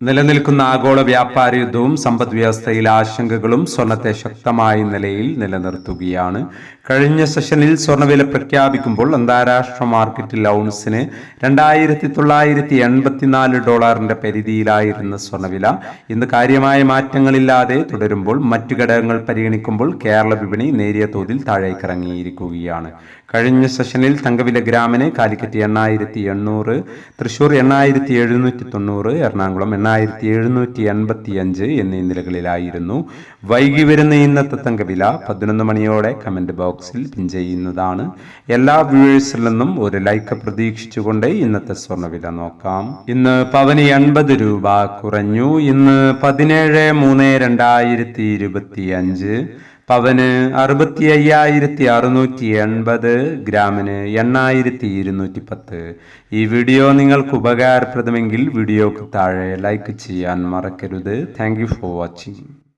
നിലനിൽക്കുന്ന ആഗോള വ്യാപാര യുദ്ധവും സമ്പദ് വ്യവസ്ഥയിൽ ആശങ്കകളും സ്വർണത്തെ ശക്തമായ നിലയിൽ നിലനിർത്തുകയാണ്. കഴിഞ്ഞ സെഷനിൽ സ്വർണവില പ്രഖ്യാപിക്കുമ്പോൾ അന്താരാഷ്ട്ര മാർക്കറ്റിൽ ഔൺസിന് രണ്ടായിരത്തി തൊള്ളായിരത്തി എൺപത്തിനാല് ഡോളറിന്റെ പരിധിയിലായിരുന്ന സ്വർണവില ഇന്ന് കാര്യമായ മാറ്റങ്ങളില്ലാതെ തുടരുമ്പോൾ മറ്റു ഘടകങ്ങൾ പരിഗണിക്കുമ്പോൾ കേരള വിപണി നേരിയ തോതിൽ താഴേക്കിറങ്ങിയിരിക്കുകയാണ്. കഴിഞ്ഞ സെഷനിൽ തങ്കവില ഗ്രാമിന് കാലിക്കറ്റ് എണ്ണായിരത്തി എണ്ണൂറ് തൃശൂർ എണ്ണായിരത്തി എഴുന്നൂറ്റി തൊണ്ണൂറ് എറണാകുളം എണ്ണായിരത്തി എഴുന്നൂറ്റി എൺപത്തി അഞ്ച് എന്നീ നിലകളിലായിരുന്നു. വൈകി വരുന്ന ഇന്നത്തെ തങ്കവില പതിനൊന്ന് മണിയോടെ കമന്റ് ബോക്സിൽ പിൻ ചെയ്യുന്നതാണ്. എല്ലാ വ്യൂവേഴ്സിൽ നിന്നും ഒരു ലൈക്ക് പ്രതീക്ഷിച്ചുകൊണ്ട് ഇന്നത്തെ സ്വർണവില നോക്കാം. ഇന്ന് പവന് എൺപത് രൂപ കുറഞ്ഞു. ഇന്ന് പതിനേഴ് മൂന്ന് രണ്ടായിരത്തി ഇരുപത്തി അഞ്ച് പവന് അറുപത്തി അയ്യായിരത്തി അറുന്നൂറ്റി എൺപത് ഗ്രാമിന് എണ്ണായിരത്തി ഇരുന്നൂറ്റി പത്ത് ഈ വീഡിയോ നിങ്ങൾക്ക് ഉപകാരപ്രദമെങ്കിൽ വീഡിയോക്ക് താഴെ ലൈക്ക് ചെയ്യാൻ മറക്കരുത്. Thank for watching